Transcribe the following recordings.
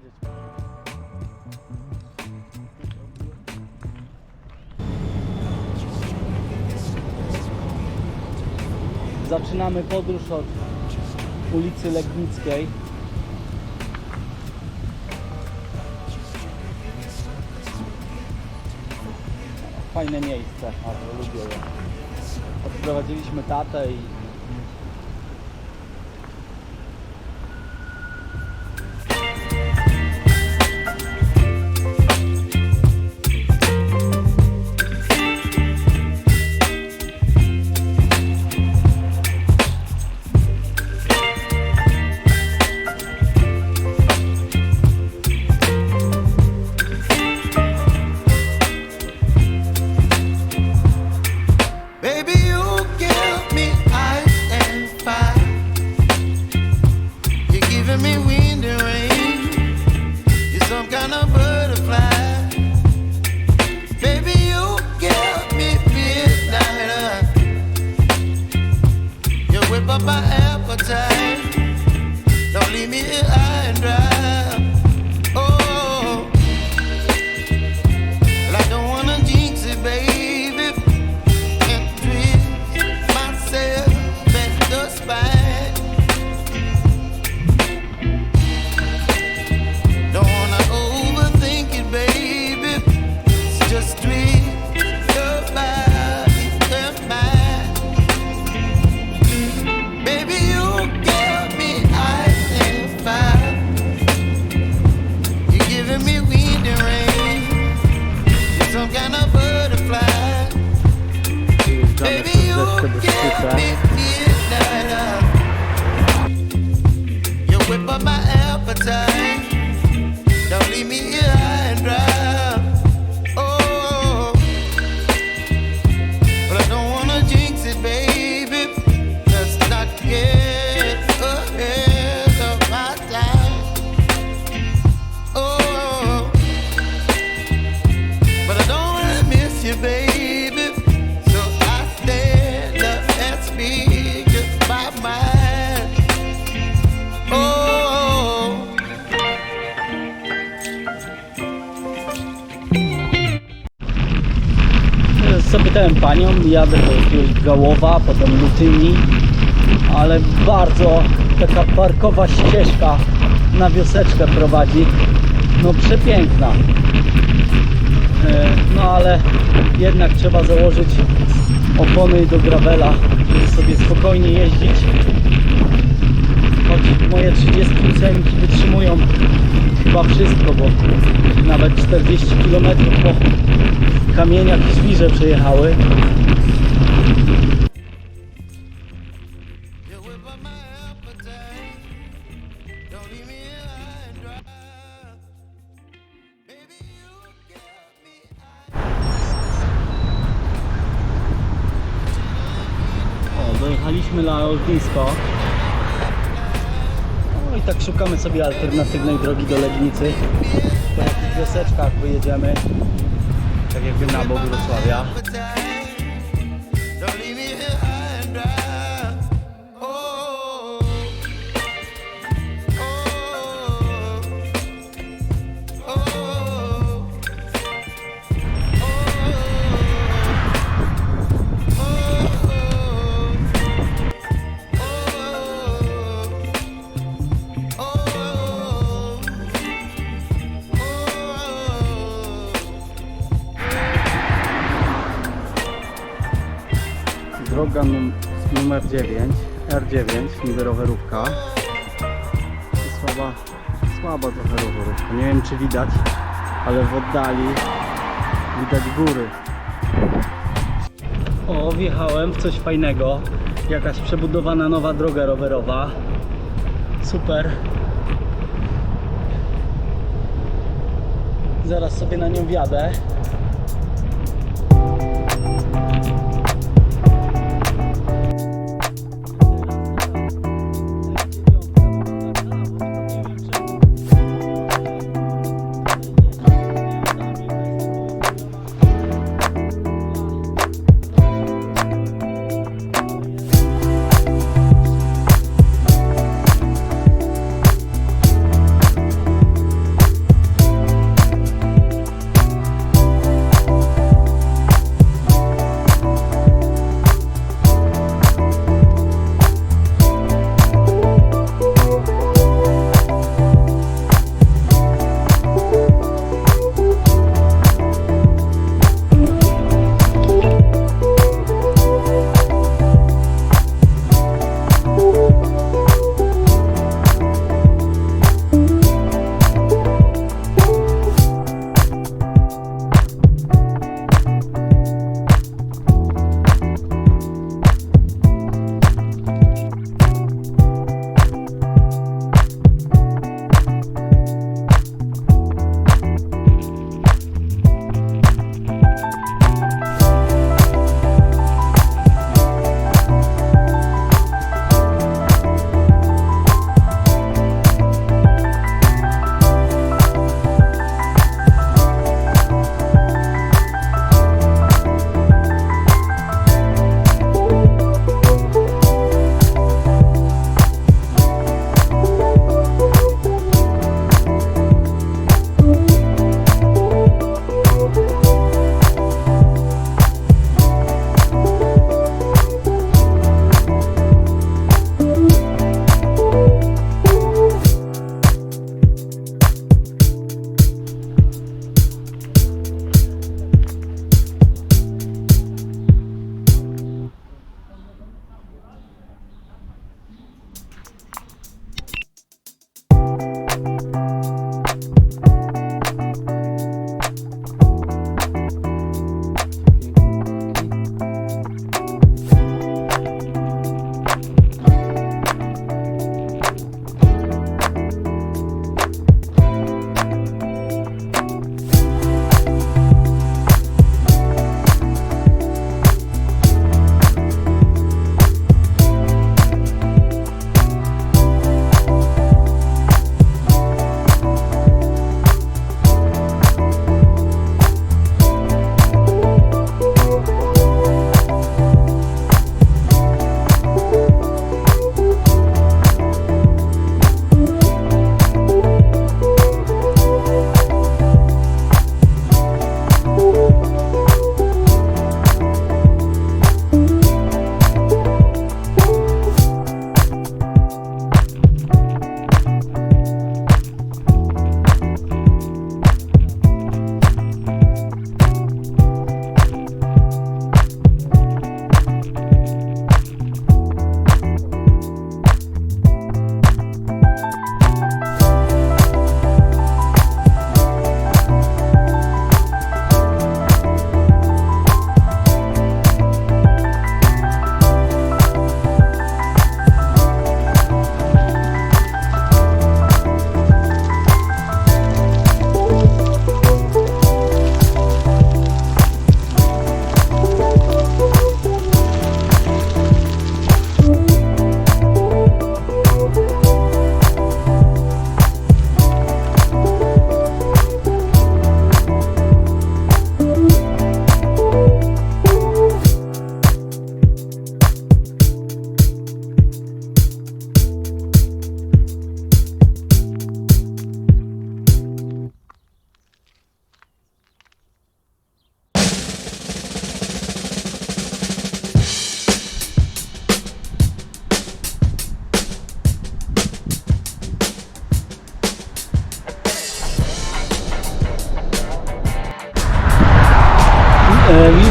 wiedzieć. Zaczynamy podróż od ulicy Legnickiej. Fajne miejsce, bardzo lubię je. Odprowadziliśmy tatę i some kind of butterfly. Baby, you me. You whip up my appetite. Zapytałem panią, jadę do jakiegoś Gałowa, potem Lutyni, ale bardzo taka parkowa ścieżka na wioseczkę prowadzi. No przepiękna. E, No ale jednak trzeba założyć opony do gravela, żeby sobie spokojnie jeździć. Choć moje 38 wytrzymują chyba wszystko, bo nawet 40 km po kamieniach i świrze przejechały. you whip up my tak szukamy sobie alternatywnej drogi do Legnicy. Po jakichś wioseczkach wyjedziemy, tak jakby na bok Wrocławia. Numer 9, R9, niby rowerówka. Słaba, słaba trochę rowerówka. Nie wiem czy widać, ale w oddali widać góry. O, wjechałem w coś fajnego. Jakaś przebudowana nowa droga rowerowa. Super. Zaraz sobie na nią wjadę.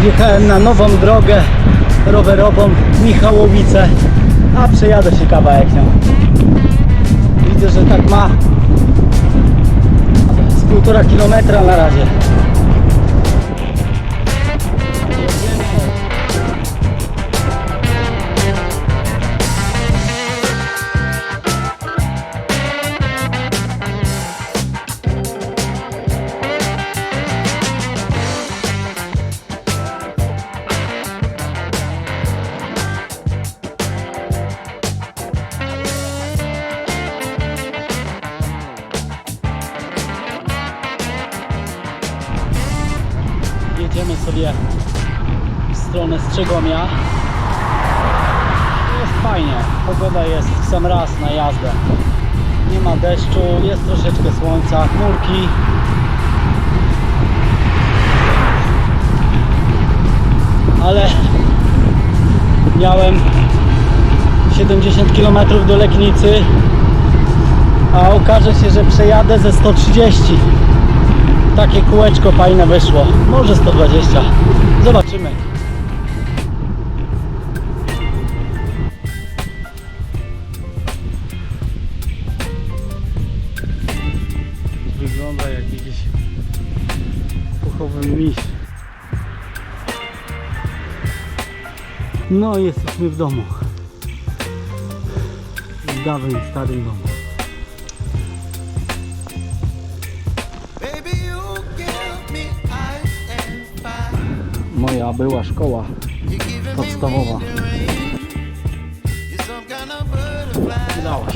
Wjechałem na nową drogę rowerową Michałowice, a przejadę się kawałek. Widzę, że tak ma z półtora kilometra na razie. Jedziemy sobie w stronę Strzegomia. Jest fajnie, pogoda jest w sam raz na jazdę. Nie ma deszczu, jest troszeczkę słońca, chmurki. Ale miałem 70 km do Legnicy, a okaże się, że przejadę ze 130 takie kółeczko fajne wyszło. Może 120. Zobaczymy. Wygląda jak jakiś puchowy miś. No jesteśmy w domu. W dawnym, starym domu. Moja była szkoła podstawowa. Udało.